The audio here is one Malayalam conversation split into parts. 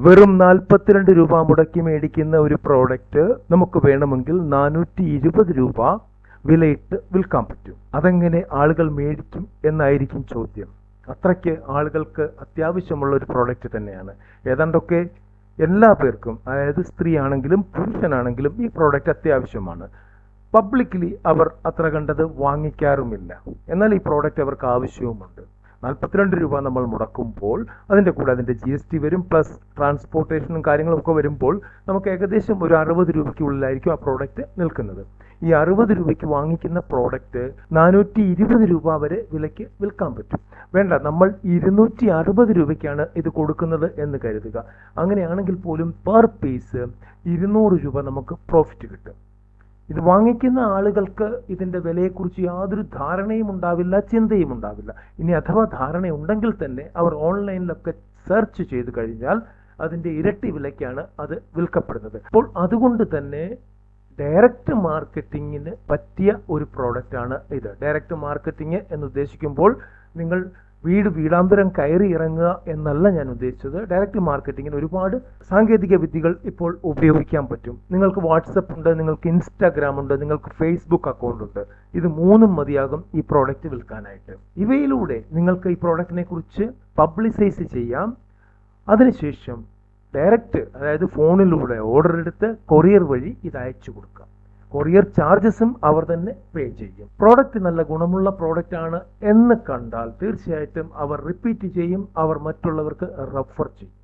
വെറും നാൽപ്പത്തിരണ്ട് രൂപ മുടക്കി മേടിക്കുന്ന ഒരു പ്രോഡക്റ്റ് നമുക്ക് വേണമെങ്കിൽ നാനൂറ്റി ഇരുപത് രൂപ വിലയിട്ട് വിൽക്കാൻ പറ്റും. അതെങ്ങനെ ആളുകൾ മേടിക്കും എന്നായിരിക്കും ചോദ്യം. അത്രയ്ക്ക് ആളുകൾക്ക് അത്യാവശ്യമുള്ള ഒരു പ്രോഡക്റ്റ് തന്നെയാണ്. ഏതാണ്ടൊക്കെ എല്ലാ പേർക്കും അതായത് സ്ത്രീ ആണെങ്കിലും പുരുഷനാണെങ്കിലും ഈ പ്രോഡക്റ്റ് അത്യാവശ്യമാണ്. പബ്ലിക്കലി അവർ അത്ര കണ്ടത് വാങ്ങിക്കാറുമില്ല. എന്നാൽ ഈ പ്രോഡക്റ്റ് അവർക്ക് ആവശ്യവുമുണ്ട്. നാൽപ്പത്തിരണ്ട് രൂപ നമ്മൾ മുടക്കുമ്പോൾ അതിന്റെ കൂടെ അതിന്റെ ജി എസ് ടി വരും പ്ലസ് ട്രാൻസ്പോർട്ടേഷനും കാര്യങ്ങളും ഒക്കെ വരുമ്പോൾ നമുക്ക് ഏകദേശം ഒരു അറുപത് രൂപയ്ക്കുള്ളിലായിരിക്കും ആ പ്രോഡക്റ്റ് നിൽക്കുന്നത്. ഈ അറുപത് രൂപയ്ക്ക് വാങ്ങിക്കുന്ന പ്രോഡക്റ്റ് നാനൂറ്റി ഇരുപത് രൂപ വരെ വിലയ്ക്ക് വിൽക്കാൻ പറ്റും. വേണ്ട നമ്മൾ ഇരുന്നൂറ്റി അറുപത് രൂപയ്ക്കാണ് ഇത് കൊടുക്കുന്നത് എന്ന് കരുതുക. അങ്ങനെയാണെങ്കിൽ പോലും പെർ പീസ് ഇരുന്നൂറ് രൂപ നമുക്ക് പ്രോഫിറ്റ് കിട്ടും. ഇത് വാങ്ങിക്കുന്ന ആളുകൾക്ക് ഇതിന്റെ വിലയെക്കുറിച്ച് യാതൊരു ധാരണയും ഉണ്ടാവില്ല ചിന്തയും ഉണ്ടാവില്ല. ഇനി അഥവാ ധാരണ ഉണ്ടെങ്കിൽ തന്നെ അവർ ഓൺലൈനിലൊക്കെ സെർച്ച് ചെയ്ത് കഴിഞ്ഞാൽ അതിന്റെ ഇരട്ടി വിലയ്ക്കാണ് അത് വിൽക്കപ്പെടുന്നത്. അപ്പോൾ അതുകൊണ്ട് തന്നെ ഡയറക്റ്റ് മാർക്കറ്റിങ്ങിന് പറ്റിയ ഒരു പ്രോഡക്റ്റാണ് ഇത്. ഡയറക്റ്റ് മാർക്കറ്റിംഗ് എന്ന് ഉദ്ദേശിക്കുമ്പോൾ നിങ്ങൾ വീട് വീടാന്തരം കയറി ഇറങ്ങുക എന്നല്ല ഞാൻ ഉദ്ദേശിച്ചത്. ഡയറക്റ്റ് മാർക്കറ്റിങ്ങിന് ഒരുപാട് സാങ്കേതിക വിദ്യകൾ ഇപ്പോൾ ഉപയോഗിക്കാൻ പറ്റും. നിങ്ങൾക്ക് വാട്സപ്പ് ഉണ്ട് നിങ്ങൾക്ക് ഇൻസ്റ്റാഗ്രാം ഉണ്ട് നിങ്ങൾക്ക് ഫേസ്ബുക്ക് അക്കൗണ്ട് ഉണ്ട്. ഇത് മൂന്നും മതിയാകും ഈ പ്രോഡക്റ്റ് വിൽക്കാനായിട്ട്. ഇവയിലൂടെ നിങ്ങൾക്ക് ഈ പ്രോഡക്റ്റിനെ കുറിച്ച് പബ്ലിസൈസ് ചെയ്യാം. അതിനുശേഷം ഡയറക്റ്റ് അതായത് ഫോണിലൂടെ ഓർഡർ എടുത്ത് കൊറിയർ വഴി ഇത് അയച്ചു കൊടുക്കാം. കൊറിയർ ചാർജസും അവർ തന്നെ പേ ചെയ്യും. പ്രോഡക്റ്റ് നല്ല ഗുണമുള്ള പ്രോഡക്റ്റ് ആണ് എന്ന് കണ്ടാൽ തീർച്ചയായിട്ടും അവർ റിപ്പീറ്റ് ചെയ്യും അവർ മറ്റുള്ളവർക്ക് റെഫർ ചെയ്യും.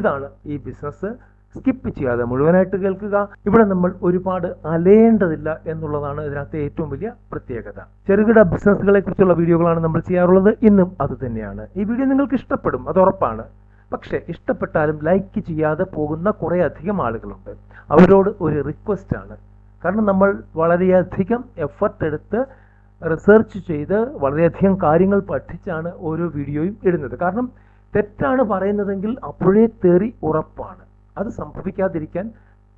ഇതാണ് ഈ ബിസിനസ് സ്കിപ്പ് ചെയ്യാതെ മുഴുവനായിട്ട് കേൾക്കുക. ഇവിടെ നമ്മൾ ഒരുപാട് അലയേണ്ടതില്ല എന്നുള്ളതാണ് ഇതിനകത്തെ ഏറ്റവും വലിയ പ്രത്യേകത. ചെറുകിട ബിസിനസ്സുകളെ കുറിച്ചുള്ള വീഡിയോകളാണ് നമ്മൾ ചെയ്യാറുള്ളത്. ഇന്നും അത് തന്നെയാണ്. ഈ വീഡിയോ നിങ്ങൾക്ക് ഇഷ്ടപ്പെടും അത് ഉറപ്പാണ്. പക്ഷേ ഇഷ്ടപ്പെട്ടാലും ലൈക്ക് ചെയ്യാതെ പോകുന്ന കുറേ അധികം ആളുകളുണ്ട്. അവരോട് ഒരു റിക്വസ്റ്റ് ആണ്. കാരണം നമ്മൾ വളരെയധികം എഫർട്ട് എടുത്ത് റിസർച്ച് ചെയ്ത് വളരെയധികം കാര്യങ്ങൾ പഠിച്ചാണ് ഓരോ വീഡിയോയും ഇടുന്നത്. കാരണം തെറ്റാണ് പറയുന്നതെങ്കിൽ അപ്പോഴേ തെറി ഉറപ്പാണ്. അത് സംഭവിക്കാതിരിക്കാൻ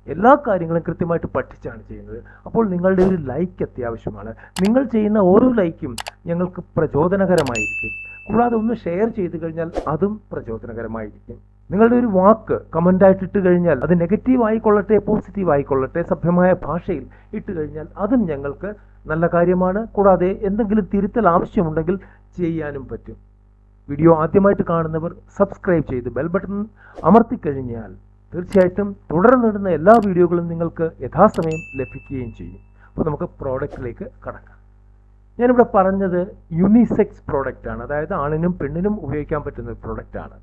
എല്ലാ കാര്യങ്ങളും കൃത്യമായിട്ട് പഠിച്ചാണ് ചെയ്യുന്നത്. അപ്പോൾ നിങ്ങളുടെ ഒരു ലൈക്ക് അത്യാവശ്യമാണ്. നിങ്ങൾ ചെയ്യുന്ന ഓരോ ലൈക്കും ഞങ്ങൾക്ക് പ്രചോദനകരമായിരിക്കും. കൂടാതെ ഒന്ന് ഷെയർ ചെയ്തു കഴിഞ്ഞാൽ അതും പ്രചോദനകരമായിരിക്കും. നിങ്ങളുടെ ഒരു വാക്ക് കമന്റ് ആയിട്ട് ഇട്ട് കഴിഞ്ഞാൽ അത് നെഗറ്റീവ് ആയിക്കൊള്ളട്ടെ പോസിറ്റീവ് ആയിക്കൊള്ളട്ടെ സഭ്യമായ ഭാഷയിൽ ഇട്ട് കഴിഞ്ഞാൽ അതും ഞങ്ങൾക്ക് നല്ല കാര്യമാണ്. കൂടാതെ എന്തെങ്കിലും തിരുത്തൽ ആവശ്യമുണ്ടെങ്കിൽ ചെയ്യാനും പറ്റും. വീഡിയോ ആദ്യമായിട്ട് കാണുന്നവർ സബ്സ്ക്രൈബ് ചെയ്ത് ബെൽ ബട്ടൺ അമർത്തിക്കഴിഞ്ഞാൽ തീർച്ചയായിട്ടും തുടർന്നിടുന്ന എല്ലാ വീഡിയോകളും നിങ്ങൾക്ക് യഥാസമയം ലഭിക്കുകയും ചെയ്യും. അപ്പോൾ നമുക്ക് പ്രോഡക്റ്റിലേക്ക് കടക്കാം. ഞാനിവിടെ പറഞ്ഞത് യുണിസെക്സ് പ്രോഡക്റ്റ് ആണ്. അതായത് ആണിനും പെണ്ണിനും ഉപയോഗിക്കാൻ പറ്റുന്ന പ്രോഡക്റ്റ് ആണ്.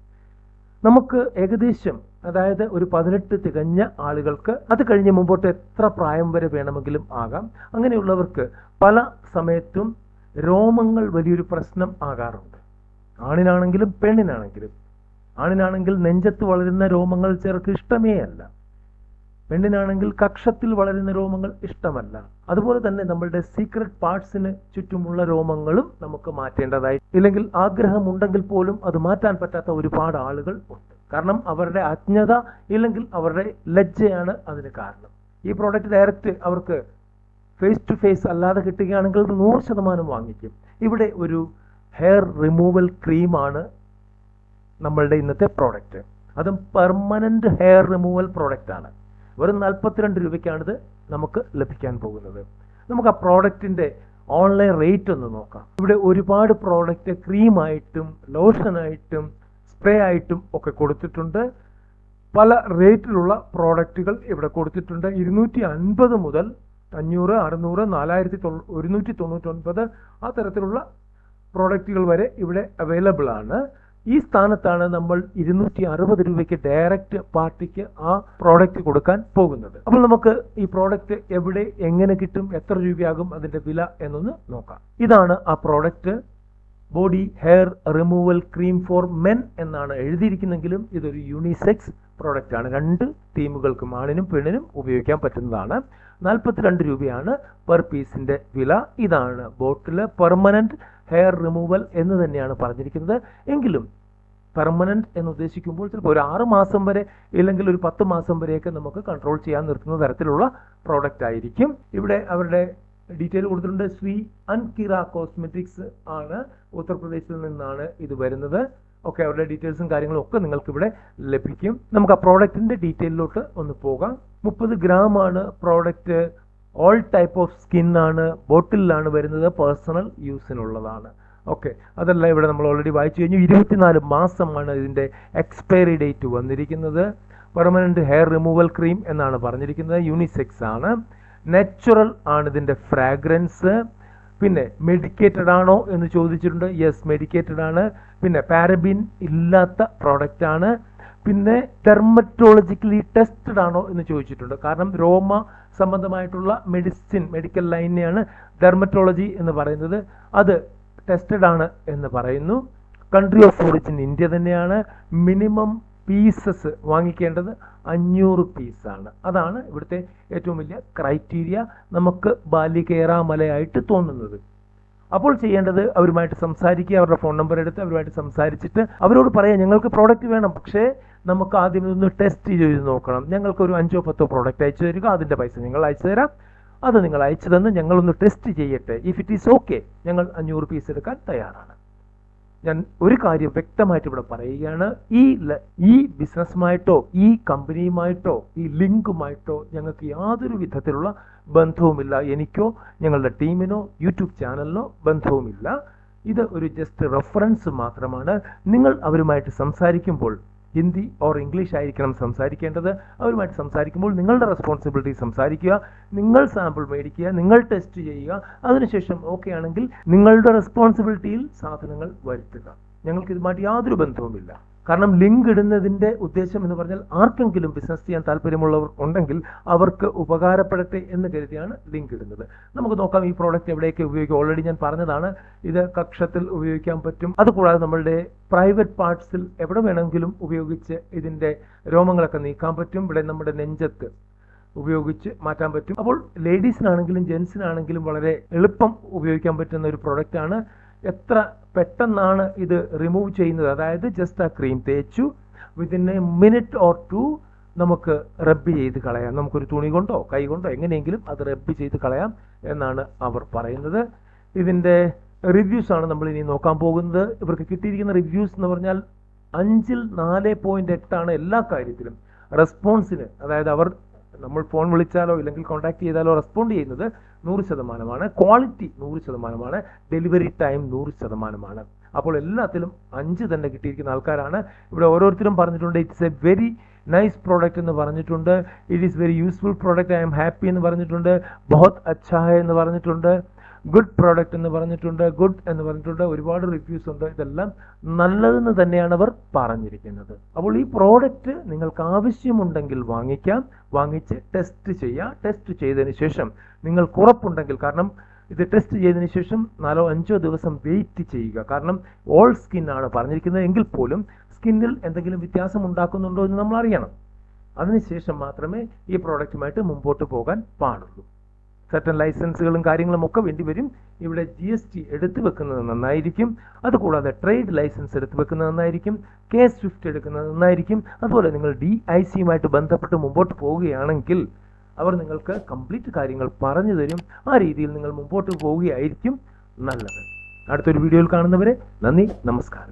നമുക്ക് ഏകദേശം അതായത് ഒരു പതിനെട്ട് തികഞ്ഞ ആളുകൾക്ക് അത് കഴിഞ്ഞ് മുമ്പോട്ട് എത്ര പ്രായം വരെ വേണമെങ്കിലും ആകാം. അങ്ങനെയുള്ളവർക്ക് പല സമയത്തും രോമങ്ങൾ വലിയൊരു പ്രശ്നം ആകാറുണ്ട്. ആണിനാണെങ്കിലും പെണ്ണിനാണെങ്കിലും. ആണിനാണെങ്കിൽ നെഞ്ചത്ത് വളരുന്ന രോമങ്ങൾ ചിലർക്ക് ഇഷ്ടമേ അല്ല പെണ്ണിനാണെങ്കിൽ കക്ഷത്തിൽ വളരുന്ന രോമങ്ങൾ ഇഷ്ടമല്ല. അതുപോലെ തന്നെ നമ്മളുടെ സീക്രട്ട് പാർട്സിന് ചുറ്റുമുള്ള രോമങ്ങളും നമുക്ക് മാറ്റേണ്ടതായി ഇല്ലെങ്കിൽ ആഗ്രഹമുണ്ടെങ്കിൽ പോലും അത് മാറ്റാൻ പറ്റാത്ത ഒരുപാട് ആളുകൾ ഉണ്ട്. കാരണം അവരുടെ അജ്ഞത ഇല്ലെങ്കിൽ അവരുടെ ലജ്ജയാണ് അതിന് കാരണം. ഈ പ്രോഡക്റ്റ് ഡയറക്റ്റ് അവർക്ക് ഫേസ് ടു ഫേസ് അല്ലാതെ കിട്ടുകയാണെങ്കിൽ നൂറ് ശതമാനം വാങ്ങിക്കും. ഇവിടെ ഒരു ഹെയർ റിമൂവൽ ക്രീമാണ് നമ്മളുടെ ഇന്നത്തെ പ്രോഡക്റ്റ് അതും പെർമനന്റ് ഹെയർ റിമൂവൽ പ്രോഡക്റ്റ് ആണ്. വെറും നാൽപ്പത്തിരണ്ട് രൂപയ്ക്കാണിത് നമുക്ക് ലഭിക്കാൻ പോകുന്നത്. നമുക്ക് ആ പ്രോഡക്റ്റിന്റെ ഓൺലൈൻ റേറ്റ് ഒന്ന് നോക്കാം. ഇവിടെ ഒരുപാട് പ്രോഡക്റ്റ് ക്രീമായിട്ടും ലോഷനായിട്ടും സ്പ്രേ ആയിട്ടും ഒക്കെ കൊടുത്തിട്ടുണ്ട്. പല റേറ്റിലുള്ള പ്രോഡക്റ്റുകൾ ഇവിടെ കൊടുത്തിട്ടുണ്ട്. ഇരുന്നൂറ്റി അൻപത് മുതൽ അഞ്ഞൂറ് അറുന്നൂറ് നാലായിരത്തി തൊണ്ണൂ ഒരുന്നൂറ്റി തൊണ്ണൂറ്റൊൻപത് ആ തരത്തിലുള്ള പ്രോഡക്റ്റുകൾ വരെ ഇവിടെ അവൈലബിൾ ആണ്. ഈ സ്ഥാനത്താണ് നമ്മൾ ഇരുന്നൂറ്റി അറുപത് രൂപയ്ക്ക് ഡയറക്റ്റ് പാർട്ടിക്ക് ആ പ്രോഡക്റ്റ് കൊടുക്കാൻ പോകുന്നത്. അപ്പോൾ നമുക്ക് ഈ പ്രോഡക്റ്റ് എവിടെ എങ്ങനെ കിട്ടും എത്ര രൂപയാകും അതിന്റെ വില എന്നൊന്ന് നോക്കാം. ഇതാണ് ആ product body hair removal cream for men എന്നാണ് എഴുതിയിരിക്കുന്നെങ്കിലും ഇതൊരു യൂണിസെക്സ് പ്രോഡക്റ്റ് ആണ്. രണ്ട് ടീമുകൾക്കും ആണിനും പെണ്ണിനും ഉപയോഗിക്കാൻ പറ്റുന്നതാണ്. നാൽപ്പത്തിരണ്ട് രൂപയാണ് പെർ പീസിന്റെ വില. ഇതാണ് ബോട്ടിൽ പെർമനന്റ് ഹെയർ റിമൂവൽ എന്ന് തന്നെയാണ് പറഞ്ഞിരിക്കുന്നത്. എങ്കിലും പെർമനന്റ് എന്ന് ഉദ്ദേശിക്കുമ്പോൾ ചിലപ്പോൾ ഒരു ആറ് മാസം വരെ ഇല്ലെങ്കിൽ ഒരു പത്ത് മാസം വരെയൊക്കെ നമുക്ക് കൺട്രോൾ ചെയ്യാൻ നിർത്തുന്ന തരത്തിലുള്ള പ്രോഡക്റ്റ് ആയിരിക്കും. ഇവിടെ അവരുടെ ഡീറ്റെയിൽ കൊടുത്തിട്ടുണ്ട്. ശ്രീ അൻകിറ കോസ്മെറ്റിക്സ് ആണ് ഉത്തർപ്രദേശിൽ നിന്നാണ് ഇത് വരുന്നത്. ഒക്കെ അവരുടെ ഡീറ്റെയിൽസും കാര്യങ്ങളും ഒക്കെ നിങ്ങൾക്ക് ഇവിടെ ലഭിക്കും. നമുക്ക് ആ പ്രോഡക്റ്റിന്റെ ഡീറ്റെയിലോട്ട് ഒന്ന് പോകാം. മുപ്പത് ഗ്രാം ആണ് product all type of skin ആണ് ബോട്ടിലാണ് വരുന്നത് പേഴ്സണൽ യൂസിനുള്ളതാണ് ഓക്കെ അതല്ല ഇവിടെ നമ്മൾ ഓൾറെഡി വായിച്ചു കഴിഞ്ഞു. ഇരുപത്തിനാല് മാസമാണ് ഇതിന്റെ എക്സ്പയറി ഡേറ്റ് വന്നിരിക്കുന്നത്. പെർമനന്റ് ഹെയർ റിമൂവൽ ക്രീം എന്നാണ് പറഞ്ഞിരിക്കുന്നത്. യൂണിസെക്സ് ആണ്. നാച്ചുറൽ ആണ് ഇതിന്റെ ഫ്രാഗ്രൻസ് പിന്നെ മെഡിക്കേറ്റഡ് ആണോ എന്ന് ചോദിച്ചിട്ടുണ്ട്. യെസ് മെഡിക്കേറ്റഡ് ആണ്. പിന്നെ പാരബിൻ ഇല്ലാത്ത പ്രോഡക്റ്റ് ആണ്. പിന്നെ തെർമറ്റോളജിക്കലി ടെസ്റ്റഡ് ആണോ എന്ന് ചോദിച്ചിട്ടുണ്ട്. കാരണം രോമ സംബന്ധമായിട്ടുള്ള മെഡിസിൻ മെഡിക്കൽ ലൈനിനെയാണ് ഡെർമറ്റോളജി എന്ന് പറയുന്നത്. അത് ടെസ്റ്റഡ് ആണ് എന്ന് പറയുന്നു. കൺട്രി ഓഫ് ഓറിജിൻ ഇന്ത്യ തന്നെയാണ്. മിനിമം പീസസ് വാങ്ങിക്കേണ്ടത് അഞ്ഞൂറ് പീസാണ് അതാണ് ഇവിടുത്തെ ഏറ്റവും വലിയ ക്രൈറ്റീരിയ നമുക്ക് ബാലികേറാമലയായിട്ട് തോന്നുന്നത്. അപ്പോൾ ചെയ്യേണ്ടത് അവരുമായിട്ട് സംസാരിക്കുക അവരുടെ ഫോൺ നമ്പർ എടുത്ത് അവരുമായിട്ട് സംസാരിച്ചിട്ട് അവരോട് പറയാം ഞങ്ങൾക്ക് പ്രോഡക്റ്റ് വേണം പക്ഷേ നമുക്ക് ആദ്യം ഇതൊന്ന് ടെസ്റ്റ് ചെയ്ത് നോക്കണം. ഞങ്ങൾക്ക് ഒരു അഞ്ചോ പത്തോ പ്രോഡക്റ്റ് അയച്ചു തരിക അതിന്റെ പൈസ നിങ്ങൾ അയച്ചു തരാം. അത് നിങ്ങൾ അയച്ചു തന്ന് ഞങ്ങളൊന്ന് ടെസ്റ്റ് ചെയ്യട്ടെ. ഇഫ് ഇറ്റ് ഈസ് ഓക്കെ ഞങ്ങൾ അഞ്ഞൂറ് പീസ് എടുക്കാൻ തയ്യാറാണ്. ഞാൻ ഒരു കാര്യം വ്യക്തമായിട്ട് ഇവിടെ പറയുകയാണ്. ഈ ഈ ബിസിനസ്സുമായിട്ടോ ഈ കമ്പനിയുമായിട്ടോ ഈ ലിങ്കുമായിട്ടോ ഞങ്ങൾക്ക് യാതൊരു വിധത്തിലുള്ള ബന്ധവുമില്ല. എനിക്കോ ഞങ്ങളുടെ ടീമിനോ യൂട്യൂബ് ചാനലിനോ ബന്ധവുമില്ല. ഇത് ഒരു ജസ്റ്റ് റെഫറൻസ് മാത്രമാണ്. നിങ്ങൾ അവരുമായിട്ട് സംസാരിക്കുമ്പോൾ ഹിന്ദി ഓർ ഇംഗ്ലീഷ് ആയിരിക്കണം സംസാരിക്കേണ്ടത്. അവരുമായിട്ട് സംസാരിക്കുമ്പോൾ നിങ്ങളുടെ റെസ്പോൺസിബിലിറ്റി സംസാരിക്കുക നിങ്ങൾ സാമ്പിൾ മേടിക്കുക നിങ്ങൾ ടെസ്റ്റ് ചെയ്യുക. അതിനുശേഷം ഓക്കെ ആണെങ്കിൽ നിങ്ങളുടെ റെസ്പോൺസിബിലിറ്റിയിൽ സാധനങ്ങൾ വരുത്തുക. ഞങ്ങൾക്ക് ഇതുമായിട്ട് യാതൊരു ബന്ധവുമില്ല. കാരണം ലിങ്ക് ഇടുന്നതിന്റെ ഉദ്ദേശം എന്ന് പറഞ്ഞാൽ ആർക്കെങ്കിലും ബിസിനസ് ചെയ്യാൻ താല്പര്യമുള്ളവർ ഉണ്ടെങ്കിൽ അവർക്ക് ഉപകാരപ്പെടട്ടെ എന്ന് കരുതിയാണ് ലിങ്ക് ഇടുന്നത്. നമുക്ക് നോക്കാം ഈ പ്രോഡക്റ്റ് എവിടെയൊക്കെ ഉപയോഗിക്കും ഓൾറെഡി ഞാൻ പറഞ്ഞതാണ് ഇത് കക്ഷത്തിൽ ഉപയോഗിക്കാൻ പറ്റും. അതുകൂടാതെ നമ്മളുടെ പ്രൈവറ്റ് പാർട്സിൽ എവിടെ വേണമെങ്കിലും ഉപയോഗിച്ച് ഇതിന്റെ രോമങ്ങളൊക്കെ നീക്കാൻ പറ്റും. ഇവിടെ നമ്മുടെ നെഞ്ചത്ത് ഉപയോഗിച്ച് മാറ്റാൻ പറ്റും. അപ്പോൾ ലേഡീസിനാണെങ്കിലും ജെൻസിനാണെങ്കിലും വളരെ എളുപ്പം ഉപയോഗിക്കാൻ പറ്റുന്ന ഒരു പ്രോഡക്റ്റാണ് എത്ര പെട്ടെന്നാണ് ഇത് റിമൂവ് ചെയ്യുന്നത്? അതായത് ജസ്റ്റ് ആ ക്രീം തേച്ചു. Within a minute or two നമുക്ക് റബ്ബ് ചെയ്ത് കളയാം. നമുക്കൊരു തുണി കൊണ്ടോ കൈ കൊണ്ടോ എങ്ങനെയെങ്കിലും അത് റബ്ബ് ചെയ്ത് കളയാം എന്നാണ് അവർ പറയുന്നത്. ഇതിന്റെ റിവ്യൂസ് ആണ് നമ്മൾ ഇനി നോക്കാൻ പോകുന്നത്. ഇവർക്ക് കിട്ടിയിരിക്കുന്ന റിവ്യൂസ് എന്ന് പറഞ്ഞാൽ അഞ്ചിൽ നാല് പോയിന്റ് എട്ടാണ് എല്ലാ കാര്യത്തിലും. റെസ്പോൺസിന് അതായത് അവർ നമ്മൾ ഫോൺ വിളിച്ചാലോ ഇല്ലെങ്കിൽ കോൺടാക്ട് ചെയ്താലോ റെസ്പോണ്ട് ചെയ്യുന്നത് നൂറ് ശതമാനമാണ്. ക്വാളിറ്റി നൂറ് ശതമാനമാണ്. ഡെലിവറി ടൈം നൂറ് ശതമാനമാണ്. അപ്പോൾ എല്ലാത്തിലും അഞ്ച് തന്നെ കിട്ടിയിരിക്കുന്ന ആൾക്കാരാണ്. ഇവിടെ ഓരോരുത്തരും പറഞ്ഞിട്ടുണ്ട് it's a very nice product എന്ന് പറഞ്ഞിട്ടുണ്ട്. It is very useful product I am happy എന്ന് പറഞ്ഞിട്ടുണ്ട്. ബഹുത് അച്ഛാ എന്ന് പറഞ്ഞിട്ടുണ്ട്. ഗുഡ് പ്രോഡക്റ്റ് എന്ന് പറഞ്ഞിട്ടുണ്ട് ഗുഡ് എന്ന് പറഞ്ഞിട്ടുണ്ട് ഒരുപാട് റിവ്യൂസ് ഉണ്ട്. ഇതെല്ലാം നല്ലതെന്ന് തന്നെയാണ് അവർ പറഞ്ഞിരിക്കുന്നത്. അപ്പോൾ ഈ പ്രോഡക്റ്റ് നിങ്ങൾക്ക് ആവശ്യമുണ്ടെങ്കിൽ വാങ്ങിക്കാം വാങ്ങിച്ച് ടെസ്റ്റ് ചെയ്യുക ടെസ്റ്റ് ചെയ്തതിന് ശേഷം നിങ്ങൾക്ക് ഉറപ്പുണ്ടെങ്കിൽ കാരണം ഇത് ടെസ്റ്റ് ചെയ്തതിന് ശേഷം നാലോ അഞ്ചോ ദിവസം വെയിറ്റ് ചെയ്യുക. കാരണം ഓൾ സ്കിൻ ആണ് പറഞ്ഞിരിക്കുന്നത്. എങ്കിൽ പോലും സ്കിന്നിൽ എന്തെങ്കിലും വ്യത്യാസം ഉണ്ടാക്കുന്നുണ്ടോ എന്ന് നമ്മൾ അറിയണം. അതിനുശേഷം മാത്രമേ ഈ പ്രോഡക്റ്റുമായിട്ട് മുമ്പോട്ട് പോകാൻ പാടുള്ളൂ. സർട്ടൻ ലൈസൻസുകളും കാര്യങ്ങളും ഒക്കെ വേണ്ടി വരും. ഇവിടെ ജി എസ് ടി എടുത്തു വെക്കുന്നത് നന്നായിരിക്കും. അതുകൂടാതെ ട്രേഡ് ലൈസൻസ് എടുത്തു വെക്കുന്നത് നന്നായിരിക്കും. കെ സ്വിഫ്റ്റ് എടുക്കുന്നത് നന്നായിരിക്കും. അതുപോലെ നിങ്ങൾ ഡി ഐ സിയുമായിട്ട് ബന്ധപ്പെട്ട് മുമ്പോട്ട് പോവുകയാണെങ്കിൽ അവർ നിങ്ങൾക്ക് കംപ്ലീറ്റ് കാര്യങ്ങൾ പറഞ്ഞു തരും. ആ രീതിയിൽ നിങ്ങൾ മുമ്പോട്ട് പോവുകയായിരിക്കും നല്ലത്. അടുത്തൊരു വീഡിയോയിൽ കാണുന്നവരെ നന്ദി നമസ്കാരം.